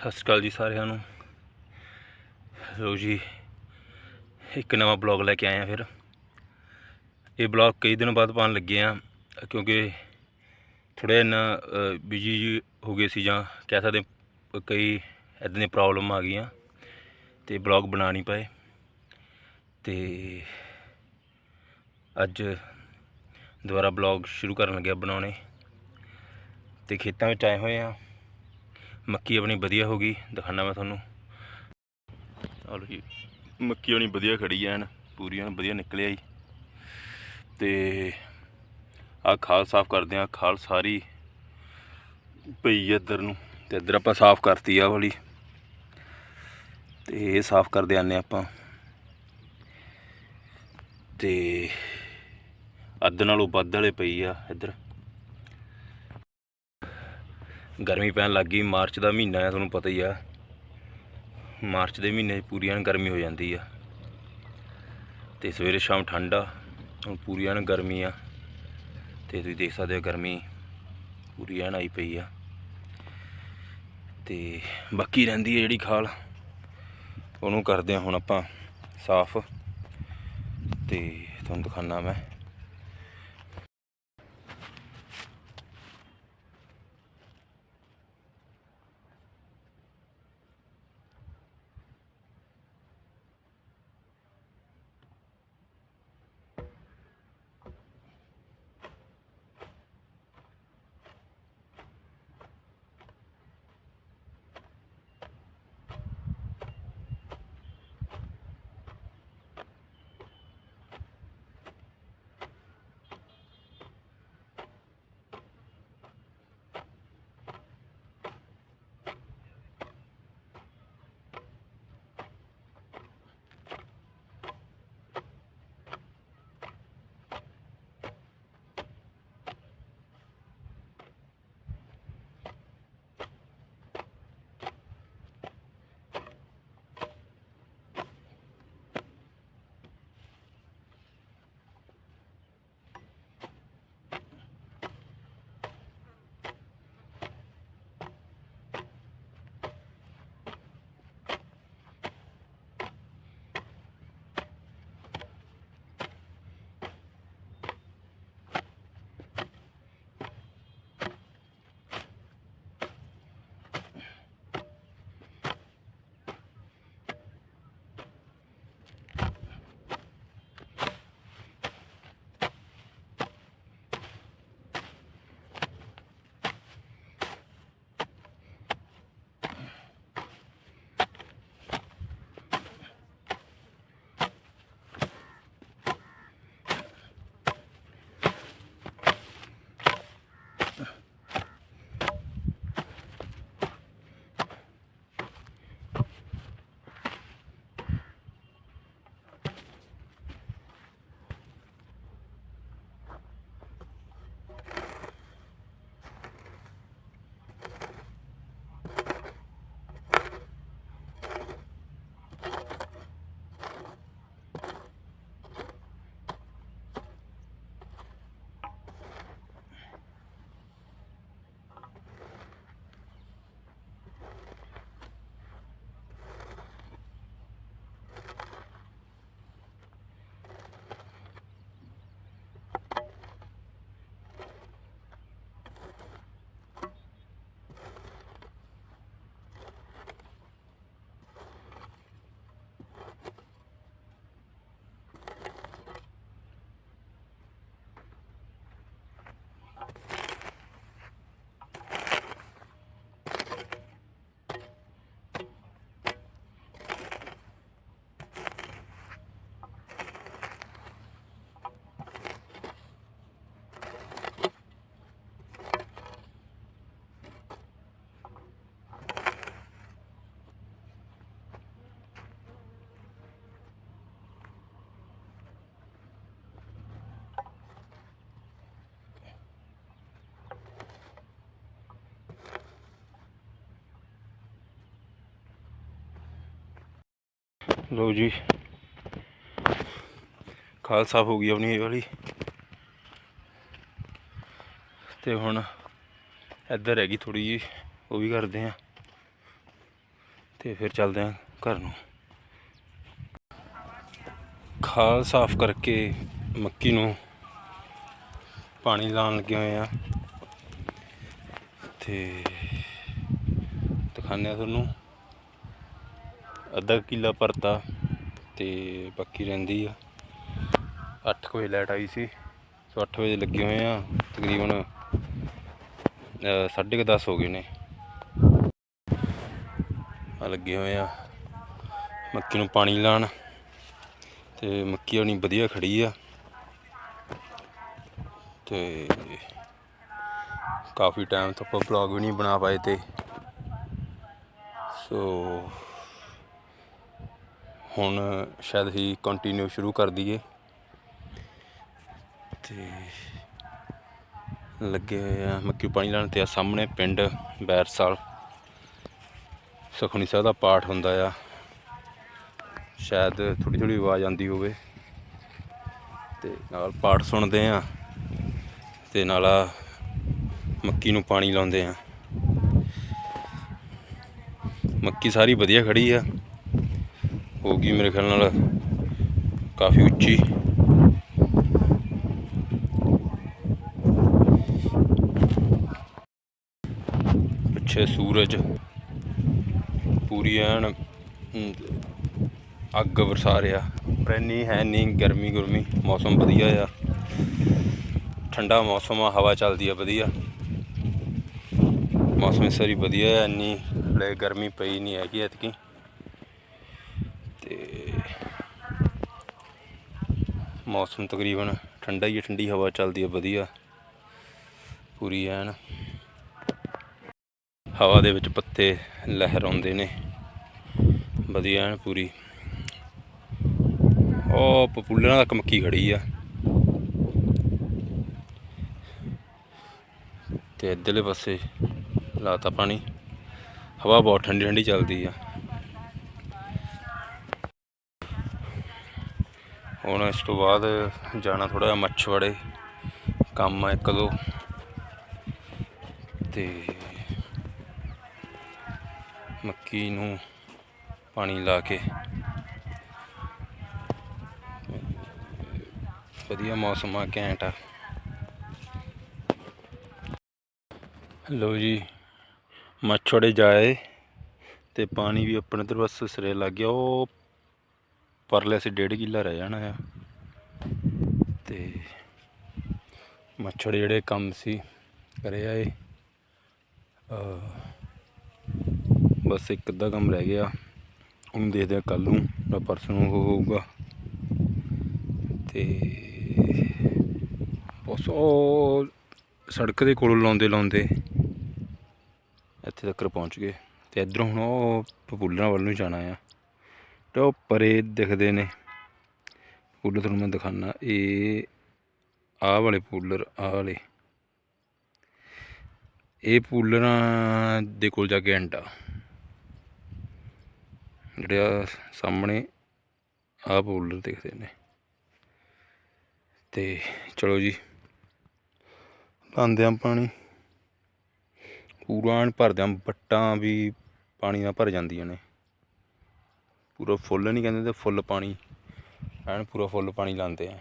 ਸਤਿ ਸ਼੍ਰੀ ਅਕਾਲ ਜੀ ਸਾਰਿਆਂ ਨੂੰ। ਲੋ ਜੀ, ਇੱਕ ਨਵਾਂ ਬਲੌਗ ਲੈ ਕੇ ਆਏ ਆ ਫਿਰ। ਇਹ ਬਲੌਗ ਕਈ ਦਿਨ ਬਾਅਦ ਪਾਉਣ ਲੱਗੇ ਆ, ਕਿਉਂਕਿ ਥੋੜ੍ਹਾ ਇੰਨਾ ਬਿਜ਼ੀ ਹੋ ਗਏ ਸੀ ਜਾਂ ਕਹਿ ਸਕਦੇ ਕਈ ਇਦਾਂ ਦੀਆਂ ਪ੍ਰੋਬਲਮ ਆ ਗਈਆਂ ਤੇ ਬਲੌਗ ਬਣਾ ਨਹੀਂ ਪਾਏ। ਤੇ ਅੱਜ ਦੁਬਾਰਾ ਬਲੌਗ ਸ਼ੁਰੂ ਕਰਨ ਲੱਗਿਆ ਬਣਾਉਣੇ। ਤੇ ਖੇਤਾਂ ਵਿੱਚ ਆਏ ਹੋਏ ਆ। ਮੱਕੀ ਆਪਣੀ ਵਧੀਆ ਹੋ ਗਈ ਦਿਖਾਣਾ ਮੈਂ ਤੁਹਾਨੂੰ। ਚਲੋ ਜੀ, ਮੱਕੀ ਆਪਣੀ ਵਧੀਆ ਖੜੀ ਐਨ ਪੂਰੀ ਐਨ ਵਧੀਆ ਨਿਕਲਿਆ ਜੀ। ਤੇ ਆ ਖਾਲ ਸਾਫ਼ ਕਰਦੇ ਆ, ਖਾਲ ਸਾਰੀ ਪਈ ਹੈ ਇੱਧਰ ਨੂੰ, ਤੇ ਇੱਧਰ ਆਪਾਂ ਸਾਫ਼ ਕਰਤੀ ਆ ਵਾਲੀ। ਤੇ ਇਹ ਸਾਫ਼ ਕਰਦੇ ਆਨੇ ਆਪਾਂ। ਤੇ ਅੱਧ ਨਾਲੋਂ ਵੱਧ ਵਾਲੇ ਪਈ ਆ ਇੱਧਰ। ਗਰਮੀ ਪੈਣ ਲੱਗ ਗਈ, ਮਾਰਚ ਦਾ ਮਹੀਨਾ ਹੈ ਤੁਹਾਨੂੰ ਪਤਾ ਹੀ ਆ। ਮਾਰਚ ਦੇ ਮਹੀਨੇ 'ਚ ਪੂਰੀ ਐਨ ਗਰਮੀ ਹੋ ਜਾਂਦੀ ਆ। ਤੇ ਸਵੇਰੇ ਸ਼ਾਮ ਠੰਡਾ ਹੁਣ ਪੂਰੀ ਐਨ ਗਰਮੀ ਆ। ਤੇ ਤੁਸੀਂ ਦੇਖ ਸਕਦੇ ਹੋ ਗਰਮੀ ਪੂਰੀ ਐਨ ਆਈ ਪਈ ਆ। ਤੇ ਬਾਕੀ ਰਹਿੰਦੀ ਹੈ ਜਿਹੜੀ ਖਾਲ, ਉਹਨੂੰ ਕਰਦੇ ਆ ਹੁਣ ਆਪਾਂ ਸਾਫ਼। ਤੇ ਤੁਹਾਨੂੰ ਦਿਖਾਣਾ ਮੈਂ। ਲਓ ਜੀ। ਖਾਲ ਸਾਫ਼ ਹੋ ਗਈ ਆਪਣੀ ਇਹ ਵਾਲੀ। ਤੇ ਹੁਣ ਇੱਧਰ ਹੈਗੀ ਥੋੜੀ ਜੀ ਉਹ ਵੀ ਕਰਦੇ ਆ ਤੇ ਫਿਰ ਚੱਲਦੇ ਆਂ ਘਰ ਨੂੰ। ਖਾਲ ਸਾਫ਼ ਕਰਕੇ ਮੱਕੀ ਨੂੰ ਪਾਣੀ ਲਾਉਣ ਲੱਗੇ ਹੋਏ ਆ ਤੇ ਦਿਖਾਉਂਦੇ ਆ ਤੁਹਾਨੂੰ। ਅੱਧਾ ਕਿੱਲਾ ਭਰਤਾ ਤੇ ਬਾਕੀ ਰਹਿੰਦੀ ਆ। 8 ਵਜੇ ਲਾਈਟ ਆਈ ਸੀ ਸੋ 8 ਵਜੇ ਲੱਗੇ ਹੋਏ ਆ ਤਕਰੀਬਨ ਅ, ਸਾਢੇ ਕੁ ਦਸ ਹੋ ਗਏ ਨੇ। ਆ ਲੱਗੇ ਹੋਏ ਆ ਮੱਕੀ ਨੂੰ ਪਾਣੀ ਲਾਉਣ ਤੇ ਮੱਕੀ ਆਪਣੀ ਵਧੀਆ ਖੜੀ ਆ। ਤੇ ਕਾਫੀ ਟਾਈਮ ਤੋਂ ਆਪਾਂ ਵਲੌਗ ਵੀ ਨਹੀਂ ਬਣਾ ਪਾਏ ਤੇ। ਸੋ ਹੁਣ ਸ਼ਾਇਦ ਹੀ ਕੰਟੀਨਿਊ ਸ਼ੁਰੂ ਕਰ ਦਈਏ। ਤੇ ਲੱਗੇ ਹੋਏ ਆ ਮੱਕੀ ਪਾਣੀ ਲਾਉਣ ਤੇ ਆ ਸਾਹਮਣੇ ਪਿੰਡ ਬੈਰਸਾਲ। ਸੁਖਮਨੀ ਸਾਹਿਬ ਦਾ ਪਾਠ ਹੁੰਦਾ ਆ। ਸ਼ਾਇਦ ਥੋੜੀ ਥੋੜੀ ਆਵਾਜ਼ ਆਉਂਦੀ ਹੋਵੇ। ਤੇ ਨਾਲ ਪਾਠ ਸੁਣਦੇ ਆ। ਤੇ ਨਾਲ ਆ ਮੱਕੀ ਨੂੰ ਪਾਣੀ ਲਾਉਂਦੇ ਆ। ਮੱਕੀ ਸਾਰੀ ਵਧੀਆ ਖੜੀ ਆ। ਹੋ ਗਈ ਮੇਰੇ ਖਿਆਲ ਨਾਲ। ਕਾਫੀ ਉੱਚੀ। ਪਿੱਛੇ ਸੂਰਜ। ਪੂਰੀ ਐਨ ਅੱਗ ਵਰਸਾ ਰਿਹਾ। ਪਰ ਇੰਨੀ ਹੈ ਨਹੀਂ ਗਰਮੀ ਗੁਰਮੀ, ਮੌਸਮ ਵਧੀਆ ਆ। ਠੰਡਾ ਮੌਸਮ ਆ, ਹਵਾ ਚੱਲਦੀ ਆ, ਵਧੀਆ। ਮੌਸਮ ਇਸ ਵਾਰੀ ਵਧੀਆ ਆ, ਇੰਨੀ, ਹਲੇ ਗਰਮੀ ਪਈ ਨਹੀਂ ਹੈਗੀ ਐਤਕੀ ਤੇ ਮੌਸਮ ਤਕਰੀਬਨ ਠੰਡਾ ਹੀ ਹੈ, ਠੰਡੀ ਹਵਾ ਚੱਲਦੀ ਹੈ, ਵਧੀਆ। ਪੂਰੀ ਐਨ। ਹਵਾ ਦੇ ਵਿੱਚ ਪੱਤੇ ਲਹਿਰਾਉਂਦੇ ਨੇ। ਵਧੀਆ ਐਨ ਪੂਰੀ। ਉਹ ਪਪੂਲਰਾਂ ਤੱਕ ਮੱਕੀ ਖੜੀ ਆ। ਤੇ ਇੱਧਰਲੇ ਪਾਸੇ ਲਾਤਾ ਪਾਣੀ। ਹਵਾ ਬਹੁਤ ਠੰਡੀ ਠੰਡੀ ਚੱਲਦੀ ਆ। ਹੁਣ ਇਸ ਤੋਂ ਬਾਅਦ ਜਾਣਾ ਥੋੜਾ ਜਿਹਾ ਮੱਛਵਾੜੇ ਕੰਮ ਆ ਇੱਕ ਦੋ। ਤੇ ਮੱਕੀ ਨੂੰ ਪਾਣੀ ਲਾ ਕੇ ਵਧੀਆ ਮੌਸਮ ਆ, ਘੈਂਟ ਆ। ਲੋ ਜੀ ਮੱਛੜੇ ਜਾਏ ਤੇ ਪਾਣੀ ਵੀ ਆਪਣੇ ਇੱਧਰ ਬਸ ਸਿਰੇ ਲੱਗ ਗਿਆ। ਉਹ ਪਰਲੇ ਸੇ ਡੇਢ ਕਿੱਲਾ ਰਹਿ ਜਾਣਾ ਆ। ਤੇ ਮੱਛੜ ਜਿਹੜੇ ਕੰਮ ਸੀ ਕਰਿਆ ਏ ਬਸ ਇੱਕ ਅੱਧਾ ਕੰਮ ਰਹਿ ਗਿਆ। ਉਹਨੂੰ ਦੇਖਦੇ ਆ ਕੱਲ ਨੂੰ ਜਾਂ ਪਰਸੋਂ ਨੂੰ ਉਹ ਹੋਊਗਾ। ਤੇ ਬਸ ਉਹ ਸੜਕ ਦੇ ਕੋਲ ਲਾਉਂਦੇ ਲਾਉਂਦੇ ਇੱਥੇ ਤੱਕ ਪਹੁੰਚ ਗਏ। ਤੇ ਇਧਰੋਂ ਹੁਣ ਉਹ ਪਪੂਲਰਾਂ ਵੱਲ ਨੂੰ ਜਾਣਾ ਆ। ਤੇ ਉਹ ਪਰੇ ਦਿਖਦੇ ਨੇ। ਪੂਲਰ ਤੁਹਾਨੂੰ ਮੈਂ ਦਿਖਾਣਾ ਇਹ ਆਹ ਵਾਲੇ ਪੂਲਰ ਆਹ ਵਾਲੇ। ਇਹ ਪੂਲਰਾਂ ਦੇ ਕੋਲ ਜਾ ਕੇ ਅੰਡਾ ਜਿਹੜਾ ਸਾਹਮਣੇ ਆਹ ਪੂਲਰ ਦਿਖਦੇ ਨੇ। ਤੇ ਚਲੋ ਜੀ, ਲਾਉਂਦੇ ਆ ਪਾਣੀ। ਪੂਰਾ ਐਨ ਭਰਦੇ ਆ ਬੱਟਾਂ ਵੀ ਪਾਣੀ ਨਾਲ ਭਰ ਜਾਂਦੀਆਂ ਨੇ। ਪੂਰਾ ਫੁੱਲ ਨਹੀਂ ਕਹਿੰਦੇ ਤੇ ਫੁੱਲ ਪਾਣੀ। ਐਨ ਪੂਰਾ ਫੁੱਲ ਪਾਣੀ ਲਾਉਂਦੇ ਆ।